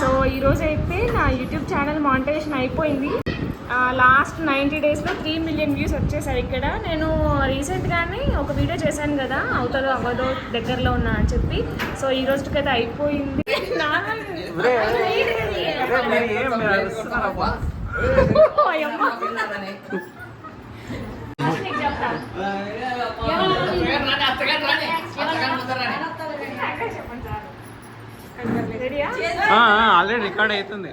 So ఈరోజు అయితే నా యూట్యూబ్ ఛానల్ మానిటైజేషన్ అయిపోయింది. లాస్ట్ నైంటీ డేస్లో త్రీ మిలియన్ వ్యూస్ వచ్చేసాయి ఇక్కడ. నేను రీసెంట్గానే ఒక వీడియో చేశాను కదా అవుతుందో అవ్వదో దగ్గరలో ఉన్నా అని చెప్పి. సో ఈ రోజుకైతే అయిపోయింది. అయ్యమ్మ. నీకు చెప్తా. చెప్పండి సార్ రెడీయా ఆల్రెడీ రికార్డ్ అవుతుంది.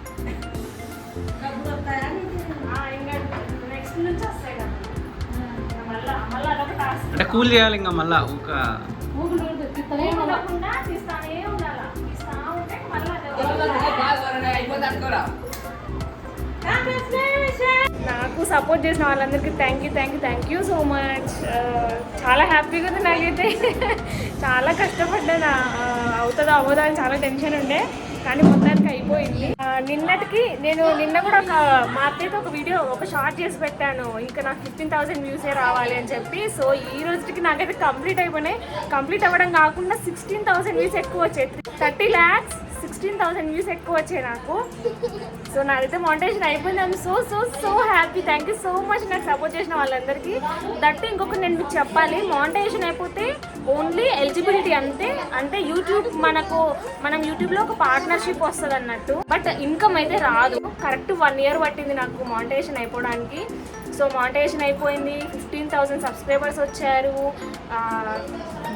అంటే కూల్ చేయాలి ఇంకా మళ్ళా ఒక నాకు సపోర్ట్ చేసిన వాళ్ళందరికీ thank you thank you thank you so much చాలా హ్యాపీగా ఉంది నాకైతే. చాలా కష్టపడ్డా uh, అవుతుందో అవ్వదో అని చాలా టెన్షన్ ఉండే. కానీ మొత్తానికి అయిపోయింది. నిన్నటికి నేను నిన్న కూడా ఒక మా అత్తయ్యతో ఒక వీడియో ఒక షార్ట్ చేసి పెట్టాను. ఇంకా నాకు ఫిఫ్టీన్ థౌసండ్ వ్యూసే రావాలి అని చెప్పి. సో ఈ రోజుకి నాకైతే కంప్లీట్ అయిపోయినాయి. కంప్లీట్ అవ్వడం కాకుండా సిక్స్టీన్ థౌసండ్ వ్యూస్ ఎక్కువ వచ్చాయి. Thirty lakhs sixteen thousand views ఎక్కువ వచ్చాయి నాకు. సో నాదైతే మౌంటేషన్ అయిపోయింది. I'm so so so happy thank you so much నాకు సపోర్ట్ చేసిన వాళ్ళందరికీ. దట్ ఇంకొక నేను మీకు చెప్పాలి. మౌంటేషన్ అయిపోతే ఓన్లీ ఎలిజిబిలిటీ అంతే. అంటే యూట్యూబ్ మనకు మనం యూట్యూబ్లో ఒక పార్ట్నర్షిప్ వస్తుంది అన్నట్టు. బట్ ఇన్కమ్ అయితే రాదు. కరెక్ట్ వన్ ఇయర్ పట్టింది నాకు మౌంటేషన్ అయిపోవడానికి. సో మౌంటేషన్ అయిపోయింది. ఫిఫ్టీన్ థౌసండ్ సబ్స్క్రైబర్స్ వచ్చారు.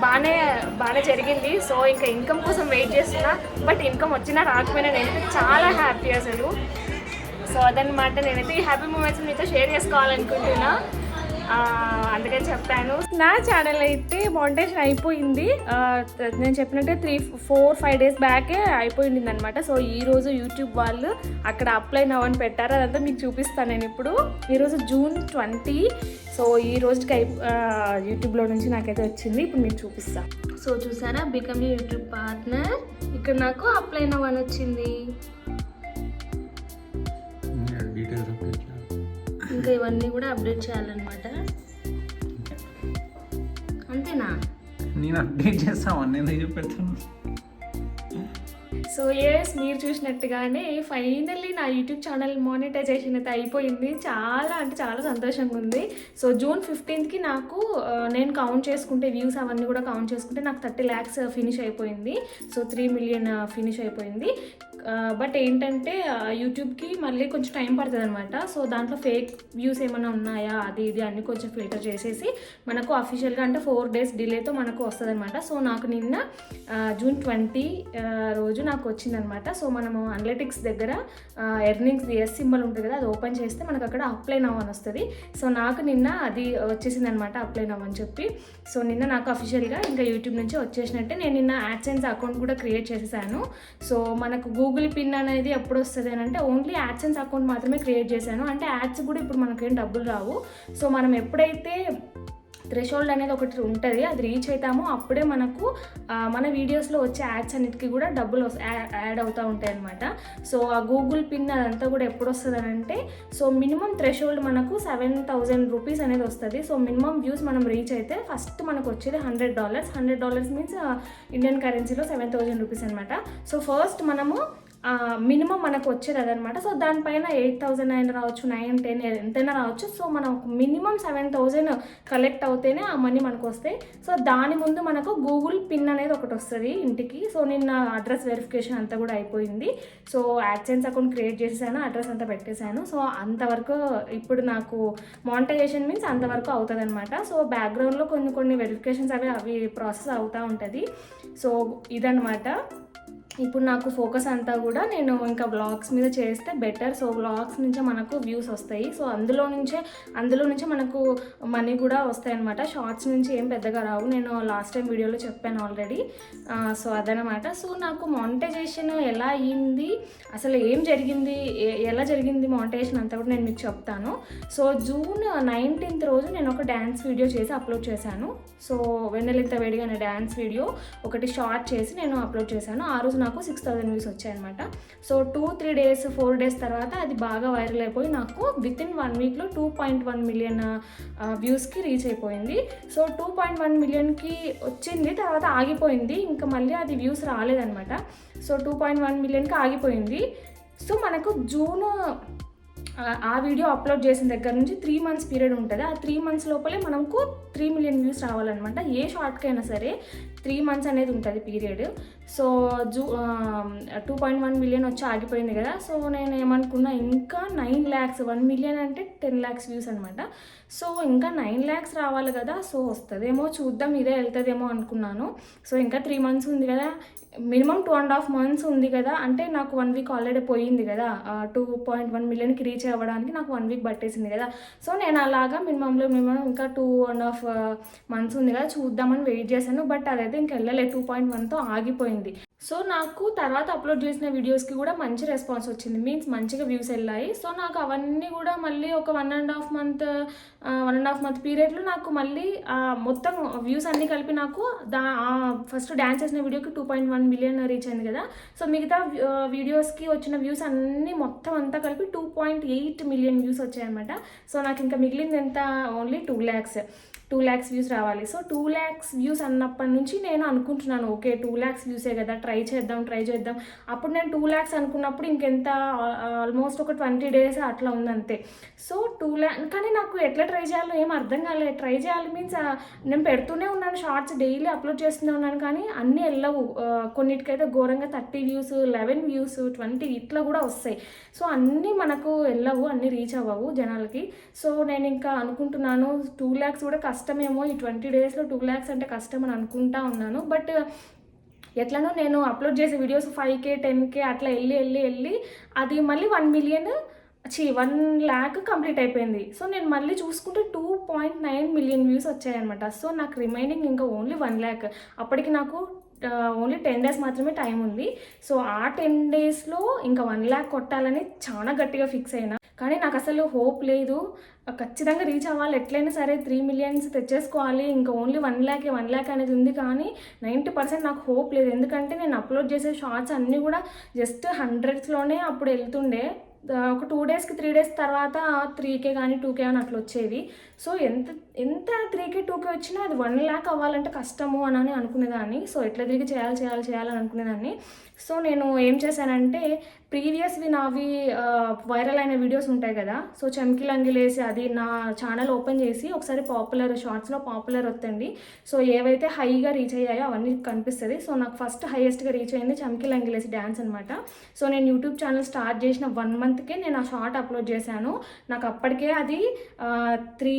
బాగానే బాగానే జరిగింది. సో ఇంకా ఇన్కమ్ కోసం వెయిట్ చేస్తున్నా. బట్ ఇన్కమ్ వచ్చినా రాకపోయినా నేనైతే చాలా హ్యాపీ అసలు. సో అదనమాట నేనైతే ఈ హ్యాపీ మూమెంట్స్ మీతో షేర్ చేసుకోవాలనుకుంటున్నా. ఆ, అందుకని చెప్పాను నా ఛానల్ అయితే మౌంటేషన్ అయిపోయింది. నేను చెప్పినట్టే త్రీ ఫోర్ ఫైవ్ డేస్ బ్యాకే అయిపోయింది అనమాట సో ఈ రోజు యూట్యూబ్ వాళ్ళు అక్కడ అప్లై నవ్వని పెట్టారు. అదంతా మీకు చూపిస్తాను నేను ఇప్పుడు. ఈరోజు జూన్ ట్వంటీ సో ఈ రోజుకి అయి యూట్యూబ్లో నుంచి నాకైతే వచ్చింది. ఇప్పుడు మీకు చూపిస్తాను సో చూసారా? బికమ్ యూట్యూబ్ పార్ట్నర్ ఇక్కడ నాకు అప్లై నవ్వని వచ్చింది. ఇంకా ఇవన్నీ కూడా అప్డేట్ చేయాలన్నమాట. అంతేనా? నేను అప్డేట్ చేస్తామని నేను చూపెడతాను సో ఎస్ మీరు చూసినట్టుగానే ఫైనల్లీ నా యూట్యూబ్ ఛానల్ మానిటైజేషన్ అయితే అయిపోయింది. చాలా అంటే చాలా సంతోషంగా ఉంది. సో జూన్ ఫిఫ్టీన్త్కి నాకు నేను కౌంట్ చేసుకుంటే వ్యూస్ అవన్నీ కూడా కౌంట్ చేసుకుంటే నాకు థర్టీ ల్యాక్స్ ఫినిష్ అయిపోయింది. సో త్రీ మిలియన్ ఫినిష్ అయిపోయింది. బట్ ఏంటంటే యూట్యూబ్కి మళ్ళీ కొంచెం టైం పడుతుంది అనమాట సో దాంట్లో ఫేక్ వ్యూస్ ఏమైనా ఉన్నాయా? అది ఇది అన్ని కొంచెం ఫిల్టర్ చేసేసి మనకు అఫీషియల్గా అంటే ఫోర్ డేస్ డిలేతో మనకు వస్తుంది అనమాట సో నాకు నిన్న జూన్ ట్వంటీ రోజు నాకు వచ్చిందనమాట సో మనము అనలిటిక్స్ దగ్గర ఎర్నింగ్స్ ఎస్ సింబల్ ఉంటుంది కదా అది ఓపెన్ చేస్తే మనకు అక్కడ అప్లై నవ్ అని వస్తుంది. సో నాకు నిన్న అది వచ్చేసింది అనమాట అప్లై నవ్ అని చెప్పి. సో నిన్న నాకు అఫీషియల్గా ఇంకా యూట్యూబ్ నుంచి వచ్చేసినట్టే నేను నిన్న యాడ్సెన్స్ అకౌంట్ కూడా క్రియేట్ చేసేసాను. సో మనకు గూగుల్ గూగుల్ పిన్ అనేది ఎప్పుడు వస్తుంది అని అంటే ఓన్లీ యాడ్సెన్స్ అకౌంట్ మాత్రమే క్రియేట్ చేశాను. అంటే యాడ్స్ కూడా ఇప్పుడు మనకేం డబ్బులు రావు. సో మనం ఎప్పుడైతే థ్రెషోల్డ్ అనేది ఒకటి ఉంటుంది అది రీచ్ అవుతామో అప్పుడే మనకు మన వీడియోస్లో వచ్చే యాడ్స్ అన్నిటికీ కూడా డబ్బులు యాడ్ అవుతూ ఉంటాయి అనమాట సో ఆ గూగుల్ పిన్ అదంతా కూడా ఎప్పుడు వస్తుంది అని అంటే సో మినిమం థ్రెషోల్డ్ మనకు సెవెన్ థౌజండ్ రూపీస్ అనేది వస్తుంది. సో మినిమం వ్యూస్ మనం రీచ్ అయితే ఫస్ట్ మనకు వచ్చేది hundred dollars. Hundred dollars means Indian కరెన్సీలో సెవెన్ థౌజండ్ రూపీస్ అనమాట సో ఫస్ట్ మనము మినిమం మనకు వచ్చేది అదనమాట. సో దానిపైన ఎయిట్ థౌజండ్ అయినా రావచ్చు నైన్ టెన్ ఎంతైనా రావచ్చు. సో మనం మినిమం సెవెన్ థౌజండ్ కలెక్ట్ అవుతేనే ఆ మనీ మనకు వస్తాయి. సో దాని ముందు మనకు గూగుల్ పిన్ అనేది ఒకటి వస్తుంది ఇంటికి. సో నిన్న అడ్రస్ వెరిఫికేషన్ అంతా కూడా అయిపోయింది. సో యాడ్సెన్స్ అకౌంట్ క్రియేట్ చేసేసాను అడ్రస్ అంతా పెట్టేశాను సో అంతవరకు ఇప్పుడు నాకు మానిటైజేషన్ మీన్స్ అంతవరకు అవుతుంది అనమాట సో బ్యాక్గ్రౌండ్లో కొన్ని కొన్ని వెరిఫికేషన్స్ అవి అవి ప్రాసెస్ అవుతూ ఉంటుంది. సో ఇదనమాట. ఇప్పుడు నాకు ఫోకస్ అంతా కూడా నేను ఇంకా వ్లాగ్స్ మీద చేస్తే బెటర్ సో వ్లాగ్స్ నుంచే మనకు వ్యూస్ వస్తాయి. సో అందులో నుంచే అందులో నుంచే మనకు మనీ కూడా వస్తాయి అనమాట షార్ట్స్ నుంచి ఏం పెద్దగా రావు. నేను లాస్ట్ టైం వీడియోలో చెప్పాను ఆల్రెడీ సో అదనమాట సో నాకు మానిటైజేషన్ ఎలా అయ్యింది అసలు ఏం జరిగింది? ఎలా జరిగింది మానిటైజేషన్ అంతా కూడా నేను మీకు చెప్తాను. సో జూన్ నైన్టీన్త్ రోజు నేను ఒక డ్యాన్స్ వీడియో చేసి అప్లోడ్ చేశాను. సో వెన్నెలింత వేడిగా అనే డ్యాన్స్ వీడియో ఒకటి షార్ట్ చేసి నేను అప్లోడ్ చేశాను. ఆ రోజు నాకు సిక్స్ థౌసండ్ వ్యూస్ వచ్చాయన్నమాట. So two three days four days తర్వాత అది బాగా వైరల్ అయిపోయి నాకు విత్ ఇన్ వన్ వీక్లో టూ పాయింట్ వన్ మిలియన్ వ్యూస్కి రీచ్ అయిపోయింది. సో టూ పాయింట్ వన్ మిలియన్కి వచ్చింది తర్వాత ఆగిపోయింది. ఇంకా మళ్ళీ అది వ్యూస్ రాలేదనమాట సో టూ పాయింట్ వన్ మిలియన్కి ఆగిపోయింది. సో మనకు జూన్ ఆ- ఆ వీడియో అప్లోడ్ చేసిన దగ్గర నుంచి త్రీ మంత్స్ పీరియడ్ ఉంటుంది. ఆ త్రీ మంత్స్ లోపలే మనకు త్రీ మిలియన్ వ్యూస్ రావాలన్నమాట. ఏ షార్ట్కైనా సరే త్రీ మంత్స్ అనేది ఉంటుంది పీరియడ్ సో జూ టూ పాయింట్ వన్ మిలియన్ వచ్చి ఆగిపోయింది కదా. సో నేను ఏమనుకున్నా ఇంకా నైన్ ల్యాక్స్ వన్ మిలియన్ అంటే టెన్ ల్యాక్స్ వ్యూస్ అనమాట సో ఇంకా నైన్ ల్యాక్స్ రావాలి కదా సో వస్తుందేమో చూద్దాం ఇదే వెళ్తుందేమో అనుకున్నాను. సో ఇంకా త్రీ మంత్స్ ఉంది కదా minimum two and half months ఉంది కదా అంటే నాకు వన్ వీక్ ఆల్రెడీ పోయింది కదా. టూ పాయింట్ వన్ మిలియన్కి రీచ్ అవ్వడానికి నాకు వన్ వీక్ పట్టేసింది కదా. సో నేను అలాగా మినిమంలో మినిమం ఇంకా టూ అండ్ హాఫ్ మంత్స్ ఉంది కదా చూద్దామని వెయిట్ చేశాను. బట్ అదైతే ఇంక వెళ్ళలేదు టూ పాయింట్ వన్తో ఆగిపోయింది. సో నాకు తర్వాత అప్లోడ్ చేసిన వీడియోస్కి కూడా మంచి రెస్పాన్స్ వచ్చింది. మీన్స్ మంచిగా వ్యూస్ వెళ్ళాయి. సో నాకు అవన్నీ కూడా మళ్ళీ ఒక one and half month one and half month పీరియడ్లో నాకు మళ్ళీ మొత్తం వ్యూస్ అన్నీ కలిపి నాకు దా ఫస్ట్ డ్యాన్స్ చేసిన వీడియోకి two point one million reach అయింది కదా. సో మిగతా వీడియోస్కి వచ్చిన వ్యూస్ అన్నీ మొత్తం అంతా కలిపి two point eight million views వచ్చాయన్నమాట. సో నాకు ఇంకా మిగిలింది ఎంత? Only two lakhs two lakhs views రావాలి. సో టూ ల్యాక్స్ వ్యూస్ అన్నప్పటి నుంచి నేను అనుకుంటున్నాను ఓకే టూ ల్యాక్స్ వ్యూసే కదా ట్రై చేద్దాం ట్రై చేద్దాం. అప్పుడు నేను టూ ల్యాక్స్ అనుకున్నప్పుడు ఇంకెంత ఆల్మోస్ట్ ఒక ట్వంటీ డేస్ అట్లా ఉందంతే. సో టూ ల్యాక్ కానీ నాకు ఎట్లా ట్రై చేయాలో ఏం అర్థం కాలేదు ట్రై చేయాలి మీన్స్ నేను పెడుతూనే ఉన్నాను షార్ట్స్ డైలీ అప్లోడ్ చేస్తూనే ఉన్నాను కానీ అన్నీ వెళ్ళవు. కొన్నిటికైతే ఘోరంగా thirty views eleven views twenty ఇట్లా కూడా వస్తాయి. సో అన్నీ మనకు వెళ్ళవు అన్నీ రీచ్ అవ్వవు జనాలకి. సో నేను ఇంకా అనుకుంటున్నాను టూ ల్యాక్స్ కూడా కష్టమేమో ఈ ట్వంటీ డేస్లో టూ ల్యాక్స్ అంటే కష్టం అని అనుకుంటా ఉన్నాను. బట్ ఎట్లనో నేను అప్లోడ్ చేసే videos five K ten K అట్లా వెళ్ళి వెళ్ళి వెళ్ళి అది మళ్ళీ వన్ మిలియన్ ఛీ వన్ ల్యాక్ కంప్లీట్ అయిపోయింది. సో నేను మళ్ళీ చూసుకుంటే two point nine million views వచ్చాయన్నమాట. సో నాకు రిమైనింగ్ ఇంకా ఓన్లీ వన్ ల్యాక్. అప్పటికి నాకు ఓన్లీ టెన్ డేస్ మాత్రమే టైం ఉంది. సో ఆ టెన్ డేస్లో ఇంకా వన్ ల్యాక్ కొట్టాలని చాలా గట్టిగా ఫిక్స్ అయినా. కానీ నాకు అసలు హోప్ లేదు. ఖచ్చితంగా రీచ్ అవ్వాలి. ఎట్లయినా సరే త్రీ మిలియన్స్ తెచ్చేసుకోవాలి. ఇంకా only one lakh one lakh అనేది ఉంది. కానీ నైంటీ పర్సెంట్ నాకు హోప్ లేదు. ఎందుకంటే నేను అప్లోడ్ చేసే షార్ట్స్ అన్నీ కూడా జస్ట్ హండ్రెడ్స్లోనే అప్పుడు వెళ్తుండే. ఒక టూ డేస్కి త్రీ డేస్ తర్వాత త్రీ కే కానీ టూ కే అని అట్లా వచ్చేవి. సో ఎంత ఎంత త్రీ కే టూ కే వచ్చినా అది వన్ ల్యాక్ అవ్వాలంటే కష్టము అని అని అనుకునేదాన్ని. సో ఎట్లా తిరిగి చేయాలి చేయాలి చేయాలని అనుకునేదాన్ని. సో నేను ఏం చేశానంటే ప్రీవియస్వి నావి వైరల్ అయిన వీడియోస్ ఉంటాయి కదా సో చమ్కి లంగిలేసి అది నా ఛానల్ ఓపెన్ చేసి ఒకసారి పాపులర్ షార్ట్స్లో పాపులర్ వస్తుంది సో ఏవైతే హైగా రీచ్ అయ్యాయో అవన్నీ కనిపిస్తుంది. సో నాకు ఫస్ట్ హైయెస్ట్గా రీచ్ అయింది చమ్కి లంగిలేసి డ్యాన్స్ అనమాట సో నేను యూట్యూబ్ ఛానల్ స్టార్ట్ చేసిన వన్ మంత్కే నేను ఆ షార్ట్ అప్లోడ్ చేశాను. నాకు అప్పటికే అది త్రీ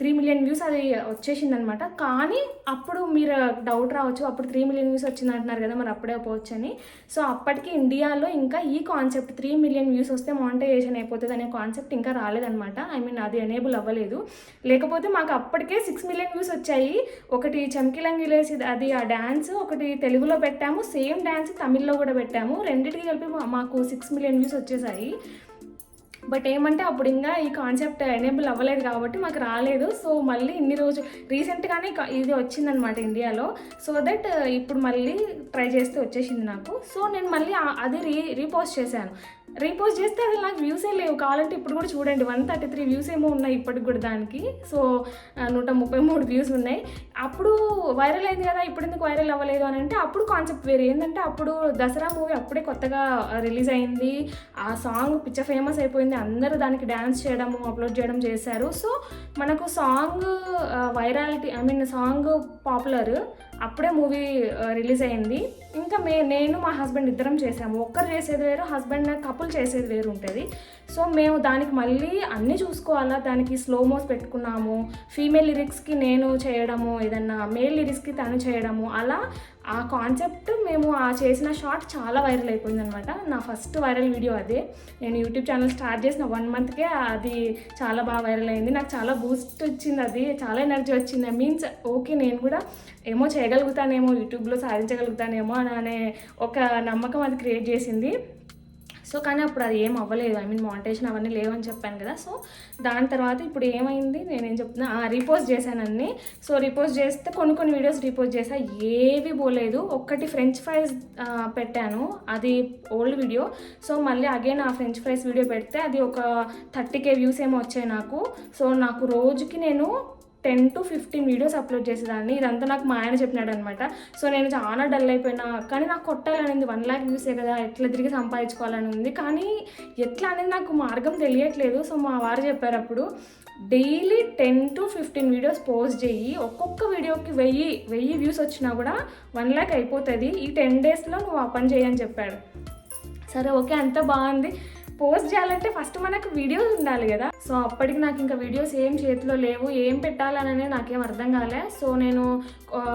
త్రీ మిలియన్ వ్యూస్ అది వచ్చేసింది అనమాట కానీ అప్పుడు మీరు డౌట్ రావచ్చు అప్పుడు త్రీ మిలియన్ వ్యూస్ వచ్చింది అంటున్నారు కదా మరి అప్పుడే పోవచ్చు అని సో అప్పటికి ఇండియాలో ఇంకా ఈ కాన్సెప్ట్ త్రీ మిలియన్ వ్యూస్ వస్తే మానిటైజేషన్ అయిపోతుంది అనే కాన్సెప్ట్ ఇంకా రాలేదనమాట ఐ మీన్ అది ఎనేబుల్ అవ్వలేదు. లేకపోతే మాకు అప్పటికే సిక్స్ మిలియన్ వ్యూస్ వచ్చాయి. ఒకటి చమ్కిలంగిలేసి అది ఆ డ్యాన్స్ ఒకటి తెలుగులో పెట్టాము. సేమ్ డ్యాన్స్ తమిళ్ళో కూడా పెట్టాము. రెండింటికి కలిపి మా- మాకు సిక్స్ మిలియన్ వ్యూస్ వచ్చేసాయి. బట్ ఏమంటే అప్పుడు ఇంకా ఈ కాన్సెప్ట్ ఎనేబుల్ అవ్వలేదు కాబట్టి మాకు రాలేదు. సో మళ్ళీ ఇన్ని రోజు రీసెంట్గానే ఇది వచ్చిందనమాట ఇండియాలో. సో దట్ ఇప్పుడు మళ్ళీ ట్రై చేస్తే వచ్చేసింది నాకు. సో నేను మళ్ళీ అది రీ రీపోస్ట్ చేశాను. రీపోస్ట్ చేస్తే అది నాకు వ్యూసే లేవు. కావాలంటే ఇప్పుడు కూడా చూడండి. వన్ థర్టీ త్రీ వ్యూస్ ఏమో ఉన్నాయి ఇప్పటికి కూడా దానికి. సో నూట ముప్పై మూడు వ్యూస్ ఉన్నాయి. అప్పుడు వైరల్ అయింది కదా ఇప్పుడు ఎందుకు వైరల్ అవ్వలేదు అని అంటే అప్పుడు కాన్సెప్ట్ వేరే. ఏంటంటే అప్పుడు దసరా మూవీ అప్పుడే కొత్తగా రిలీజ్ అయింది. ఆ సాంగ్ పిచ్చ ఫేమస్ అయిపోయింది. అందరూ దానికి డ్యాన్స్ చేయడము అప్లోడ్ చేయడం చేశారు. సో మనకు song virality I mean song popular అప్పుడే మూవీ రిలీజ్ అయింది. ఇంకా మే నేను మా హస్బెండ్ ఇద్దరం చేసాము. ఒక్కరు చేసేది వేరు హస్బెండ్ నాకు తప్పులు చేసేది వేరు ఉంటుంది సో మేము దానికి మళ్ళీ అన్నీ చూసుకోవాలా? దానికి స్లో మోస్ పెట్టుకున్నాము. ఫీమేల్ లిరిక్స్కి నేను చేయడము ఏదన్నా మేల్ లిరిక్స్కి తను చేయడము అలా ఆ కాన్సెప్ట్ మేము ఆ చేసిన షార్ట్ చాలా వైరల్ అయిపోయింది అనమాట నా ఫస్ట్ వైరల్ వీడియో అదే. నేను యూట్యూబ్ ఛానల్ స్టార్ట్ చేసిన వన్ మంత్కే అది చాలా బాగా వైరల్ అయింది. నాకు చాలా బూస్ట్ వచ్చింది అది. చాలా ఎనర్జీ వచ్చింది. మీన్స్ ఓకే నేను కూడా ఏమో చేయగలుగుతానేమో యూట్యూబ్లో సాధించగలుగుతానేమో అని అనే ఒక నమ్మకం అది క్రియేట్ చేసింది. సో కానీ అప్పుడు అది ఏం అవ్వలేదు. ఐ మీన్ మాంటేషన్ అవన్నీ లేవని చెప్పాను కదా. సో దాని తర్వాత ఇప్పుడు ఏమైంది? నేనేం చెప్తున్నా? రీపోస్ట్ చేశాను అన్ని. సో రీపోస్ట్ చేస్తే కొన్ని కొన్ని వీడియోస్ రీపోస్ట్ చేసా ఏవి పోలేదు. ఒక్కటి ఫ్రెంచ్ ఫ్రైస్ పెట్టాను. అది ఓల్డ్ వీడియో సో మళ్ళీ అగైన్ ఆ ఫ్రెంచ్ ఫ్రైస్ వీడియో పెడితే అది ఒక థర్టీ కే వ్యూస్ ఏమో వచ్చాయి నాకు. సో నాకు రోజుకి నేను ten to fifteen videos upload చేసేదాన్ని. ఇదంతా నాకు మా ఆయన చెప్పినాడు అనమాట సో నేను చాలా డల్ అయిపోయినా. కానీ నాకు కొట్టాలనేది. వన్ ల్యాక్ వ్యూసే కదా ఎట్లా తిరిగి సంపాదించుకోవాలని ఉంది. కానీ ఎట్లా అనేది నాకు మార్గం తెలియట్లేదు. సో మా వారు చెప్పారు అప్పుడు daily ten to fifteen videos post చేయి. ఒక్కొక్క వీడియోకి వెయ్యి వెయ్యి వ్యూస్ వచ్చినా కూడా వన్ ల్యాక్ అయిపోతుంది. ఈ టెన్ డేస్లో నువ్వు ఆ పని చేయని చెప్పాడు. సరే ఓకే అంత బాగుంది. పోస్ట్ చేయాలంటే ఫస్ట్ మనకు వీడియోస్ ఉండాలి కదా. సో అప్పటికి నాకు ఇంకా వీడియోస్ ఏం చేతిలో లేవు ఏం పెట్టాలనే నాకేం అర్థం కాలే. సో నేను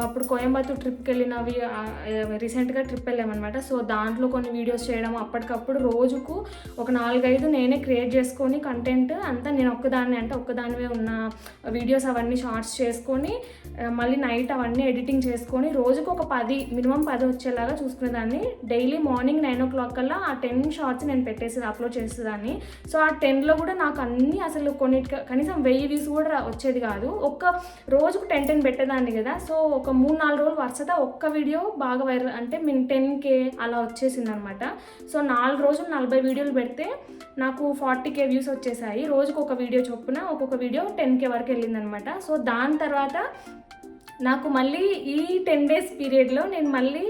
అప్పుడు కోయంబత్తూర్ ట్రిప్కి వెళ్ళినవి రీసెంట్గా ట్రిప్ వెళ్ళామన్నమాట. సో దాంట్లో కొన్ని వీడియోస్ చేయడం అప్పటికప్పుడు రోజుకు ఒక నాలుగైదు నేనే క్రియేట్ చేసుకొని కంటెంట్ అంతా నేను ఒక్కదాన్ని అంటే ఒక్కదానివే ఉన్న వీడియోస్ అవన్నీ షార్ట్స్ చేసుకొని మళ్ళీ నైట్ అవన్నీ ఎడిటింగ్ చేసుకొని రోజుకు ఒక పది మినిమం పది వచ్చేలాగా చూసుకునేదాన్ని. Daily morning nine o'clock కల్లా ఆ టెన్ షార్ట్స్ నేను పెట్టేసి అప్లోడ్ చేసేదాన్ని సో ఆ టెన్లో కూడా నాకు అన్నీ అసలు కొన్నిటికి కనీసం వెయ్యి వ్యూస్ కూడా వచ్చేది కాదు. ఒక్క రోజుకు టెన్ టెన్ పెట్టేదాన్ని కదా. సో ఒక మూడు నాలుగు రోజులు వరుసగా ఒక్క వీడియో బాగా వైరల్ అంటే మేము టెన్ కే అలా వచ్చేసింది అనమాట సో నాలుగు రోజులు నలభై వీడియోలు పెడితే నాకు ఫార్టీ కే వ్యూస్ వచ్చేసాయి. రోజుకు ఒక వీడియో చొప్పున ఒక్కొక్క వీడియో టెన్ కే వరకు వెళ్ళిందనమాట. సో దాని తర్వాత నాకు మళ్ళీ ఈ టెన్ డేస్ పీరియడ్లో నేను మళ్ళీ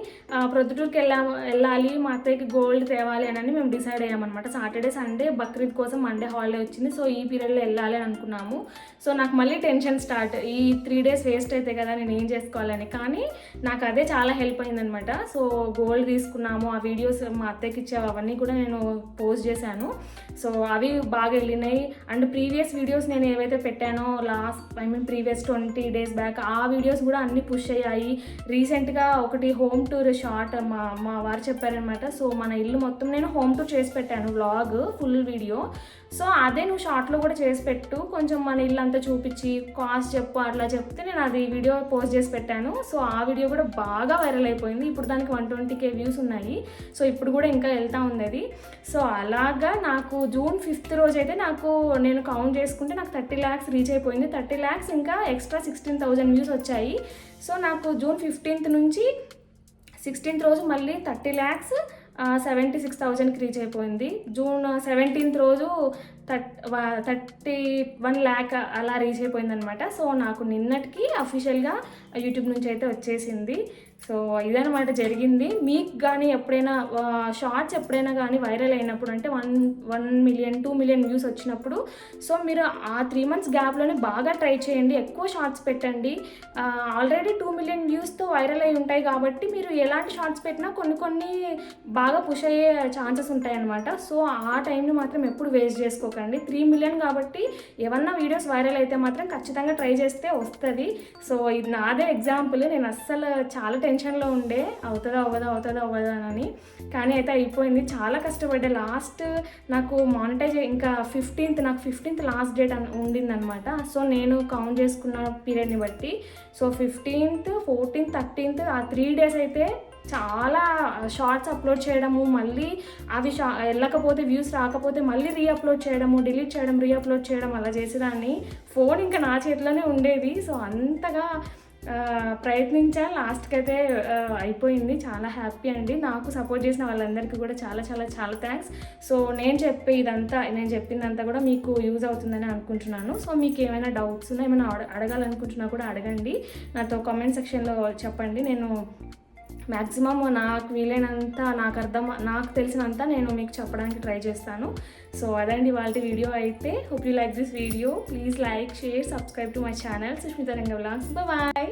ప్రొద్దుటూరుకి వెళ్ళా వెళ్ళాలి మా అత్తయ్యకి గోల్డ్ తేవాలి అని మేము డిసైడ్ అయ్యామన్నమాట. సాటర్డే సండే బక్రీద్ కోసం మండే హాలిడే వచ్చింది. సో ఈ పీరియడ్లో వెళ్ళాలి అని అనుకున్నాము. సో నాకు మళ్ళీ టెన్షన్ స్టార్ట్ ఈ త్రీ డేస్ వేస్ట్ అయితే కదా నేను ఏం చేసుకోవాలని. కానీ నాకు అదే చాలా హెల్ప్ అయిందనమాట సో గోల్డ్ తీసుకున్నాము ఆ వీడియోస్ మా అత్తయ్యకి ఇచ్చావు అవన్నీ కూడా నేను పోస్ట్ చేశాను. సో అవి బాగా వెళ్ళినాయి. అండ్ ప్రీవియస్ వీడియోస్ నేను ఏవైతే పెట్టానో last I mean previous twenty days back ఆ వీడియోస్ కూడా అన్ని పుష్ అయ్యాయి. రీసెంట్గా ఒకటి హోమ్ టూర్ షార్ట్ మా మా వారు చెప్పారనమాట సో మన ఇల్లు మొత్తం నేను హోమ్ టూర్ చేసి పెట్టాను వ్లాగ్ ఫుల్ వీడియో సో అదే నువ్వు షార్ట్లో కూడా చేసి పెట్టు. కొంచెం మన ఇల్లు అంతా చూపించి కాస్ట్ చెప్పు అట్లా చెప్తే నేను అది వీడియో పోస్ట్ చేసి పెట్టాను. సో ఆ వీడియో కూడా బాగా వైరల్ అయిపోయింది. ఇప్పుడు దానికి వన్ ట్వంటీ కే వ్యూస్ ఉన్నాయి. సో ఇప్పుడు కూడా ఇంకా వెళ్తా ఉంది అది. సో అలాగా నాకు జూన్ ఫిఫ్త్ రోజు అయితే నాకు నేను కౌంట్ చేసుకుంటే నాకు థర్టీ ల్యాక్స్ రీచ్ అయిపోయింది. థర్టీ ల్యాక్స్ ఇంకా ఎక్స్ట్రా సిక్స్టీన్ థౌజండ్ వ్యూస్ వచ్చాయి. సో నాకు జూన్ ఫిఫ్టీన్త్ నుంచి సిక్స్టీన్త్ రోజు మళ్ళీ థర్టీ ల్యాక్స్ సెవెంటీ సిక్స్ థౌజండ్కి రీచ్ అయిపోయింది. జూన్ సెవెంటీన్త్ రోజు థర్ట్ థర్టీ వన్ ల్యాక్ అలా రీచ్ అయిపోయింది అనమాట సో నాకు నిన్నటికి అఫీషియల్గా యూట్యూబ్ నుంచి అయితే వచ్చేసింది. సో ఇదనమాట జరిగింది. మీకు కానీ ఎప్పుడైనా షార్ట్స్ ఎప్పుడైనా కానీ వైరల్ అయినప్పుడు అంటే one one million two million views వచ్చినప్పుడు సో మీరు ఆ త్రీ మంత్స్ గ్యాప్లోనే బాగా ట్రై చేయండి. ఎక్కువ షార్ట్స్ పెట్టండి. ఆల్రెడీ టూ మిలియన్ వ్యూస్తో వైరల్ అయి ఉంటాయి కాబట్టి మీరు ఎలాంటి షార్ట్స్ పెట్టినా కొన్ని కొన్ని బాగా పుష్ అయ్యే ఛాన్సెస్ ఉంటాయన్నమాట. సో ఆ టైంని మాత్రం ఎప్పుడు వేస్ట్ చేసుకోకండి. త్రీ మిలియన్ కాబట్టి ఏమన్నా వీడియోస్ వైరల్ అయితే మాత్రం ఖచ్చితంగా ట్రై చేస్తే వస్తుంది. సో ఇది నాదే ఎగ్జాంపుల్. నేను అస్సలు చాలా టెన్షన్లో ఉండే అవుతుందా అవ్వదా అవుతుందా అవ్వదా అని. కానీ అయితే అయిపోయింది. చాలా కష్టపడ్డా. లాస్ట్ నాకు మానిటైజ్ ఇంకా ఫిఫ్టీన్త్ నాకు ఫిఫ్టీన్త్ లాస్ట్ డేట్ అని ఉండిందనమాట సో నేను కౌంట్ చేసుకున్న పీరియడ్ని బట్టి. సో ఫిఫ్టీన్త్ ఫోర్టీన్త్ థర్టీన్త్ ఆ త్రీ డేస్ అయితే చాలా షార్ట్స్ అప్లోడ్ చేయడము మళ్ళీ అవి షా వెళ్ళకపోతే వ్యూస్ రాకపోతే మళ్ళీ రీ అప్లోడ్ చేయడము డిలీట్ చేయడం రీ అప్లోడ్ చేయడం అలా చేసేదాన్ని. ఫోన్ ఇంకా నా చేతిలోనే ఉండేది. సో అంతగా ప్రయత్నించా లాస్ట్కి అయితే అయిపోయింది. చాలా హ్యాపీ అండి. నాకు సపోర్ట్ చేసిన వాళ్ళందరికీ కూడా చాలా చాలా చాలా థ్యాంక్స్. సో నేను చెప్పే ఇదంతా నేను చెప్పిందంతా కూడా మీకు యూజ్ అవుతుందని అనుకుంటున్నాను. సో మీకు ఏమైనా డౌట్స్ ఉన్నా ఏమైనా అడగాలనుకుంటున్నా కూడా అడగండి. నాతో కామెంట్ సెక్షన్లో చెప్పండి. నేను మ్యాక్సిమం నాకు వీలైనంత నాకు అర్థం నాకు తెలిసినంత నేను మీకు చెప్పడానికి ట్రై చేస్తాను. సో అదండి వాళ్ళ వీడియో అయితే. Hope you like this video please like share subscribe to my channel Sushmita Ranga vlogs bye